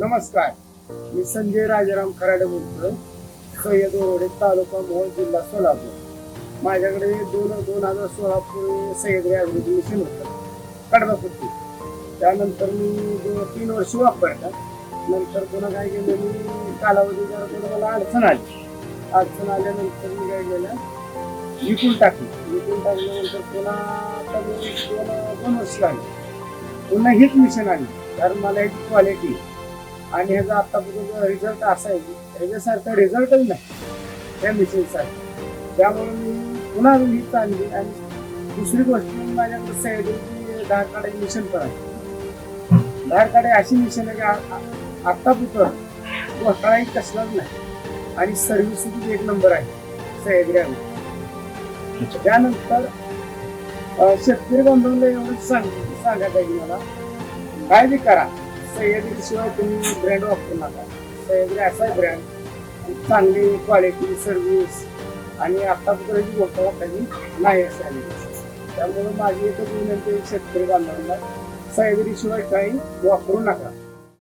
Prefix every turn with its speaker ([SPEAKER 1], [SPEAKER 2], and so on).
[SPEAKER 1] नमस्कार. मी संजय राजाराम खराडे बोलतोय. सय्यद ओरडे तालुका मोहोळ जिल्हा सोलापूर. माझ्याकडे दोन दोन हजार सोळापूर पूर्वी सह्याद्री आयुर्वेदिक मिशन होतं. कडबापुरती त्यानंतर मी दोन तीन वर्ष वापरलं नंतर पुन्हा काय केलं मी कालावधी जरा पुन्हा मला अडचण आली. अडचण आल्यानंतर मी काय केलं विकून टाकली. विकून टाकल्यानंतर पुन्हा आता मी दोन दोन वर्ष लागली पुन्हा हीच मिशन आली कारण मला ह्याची क्वालिटी आणि ह्याचा आतापर्यंत रिझल्ट असा आहे की ह्याच्यासारखा रिझल्टच नाही त्या मिशनसाठी त्यामुळे मी पुन्हा ही चालली आणि दुसरी गोष्ट माझ्याकडे सह्याद्रीची धार काढायची मिशन आहे. धार काढाय अशी मिशन आहे की आत्तापर्यंत घोटाळाही कसलाच नाही. आणि सर्व्हिस एक नंबर आहे सह्याद्री त्यानंतर शेतकरी बांधवांना एवढंच सांग सांगायचं आहे की मला. काय बी करा. सह्याद्री शिवाय तुम्ही ब्रँड वापरू नका. सह्याद्री असा आहे ब्रँड चांगली क्वालिटी सर्व्हिस आणि आत्तापर्यंत घोटाळा काही नाही असावी त्यामुळे माझी एकच विनंती शेतकरी बांधवांना सह्याद्री शिवाय काही वापरू नका.